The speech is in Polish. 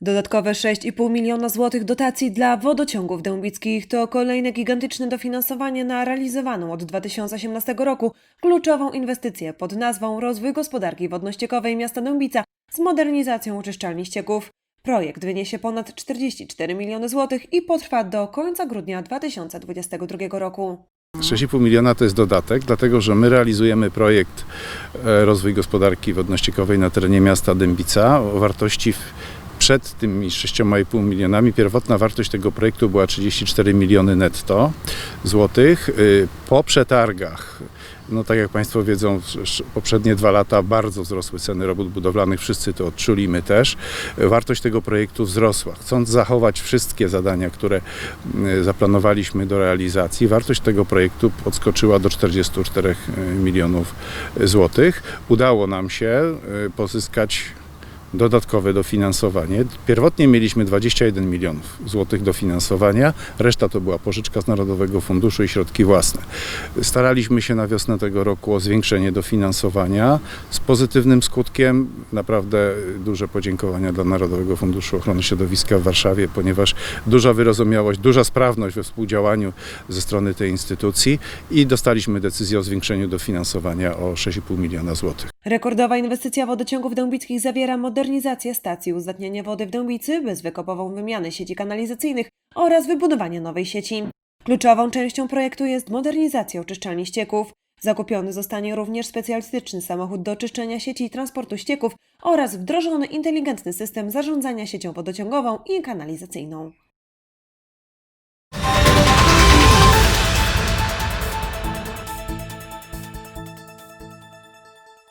Dodatkowe 6,5 miliona złotych dotacji dla wodociągów dębickich to kolejne gigantyczne dofinansowanie na realizowaną od 2018 roku kluczową inwestycję pod nazwą Rozwój Gospodarki Wodno-Ściekowej Miasta Dębica z modernizacją oczyszczalni ścieków. Projekt wyniesie ponad 44 miliony złotych i potrwa do końca grudnia 2022 roku. 6,5 miliona to jest dodatek, dlatego że my realizujemy projekt e, Rozwój Gospodarki Wodno-Ściekowej na terenie miasta Dębica o wartości w, przed tymi 6,5 milionami. Pierwotna wartość tego projektu była 34 miliony netto złotych. Y, Po przetargach, no tak jak Państwo wiedzą, poprzednie dwa lata bardzo wzrosły ceny robót budowlanych, wszyscy to odczuli, my też. Wartość tego projektu wzrosła. Chcąc zachować wszystkie zadania, które y, zaplanowaliśmy do realizacji, wartość tego projektu podskoczyła do 44 milionów złotych. Udało nam się y, pozyskać dodatkowe dofinansowanie. Pierwotnie mieliśmy 21 milionów złotych dofinansowania, reszta to była pożyczka z Narodowego Funduszu i środki własne. Staraliśmy się na wiosnę tego roku o zwiększenie dofinansowania z pozytywnym skutkiem. Naprawdę duże podziękowania dla Narodowego Funduszu Ochrony Środowiska w Warszawie, ponieważ duża wyrozumiałość, duża sprawność we współdziałaniu ze strony tej instytucji i dostaliśmy decyzję o zwiększeniu dofinansowania o 6,5 miliona złotych. Rekordowa inwestycja wodociągów dębickich zawiera modernizację stacji uzdatniania wody w Dębicy, bezwykopową wymianę sieci kanalizacyjnych oraz wybudowanie nowej sieci. Kluczową częścią projektu jest modernizacja oczyszczalni ścieków. Zakupiony zostanie również specjalistyczny samochód do czyszczenia sieci i transportu ścieków oraz wdrożony inteligentny system zarządzania siecią wodociągową i kanalizacyjną.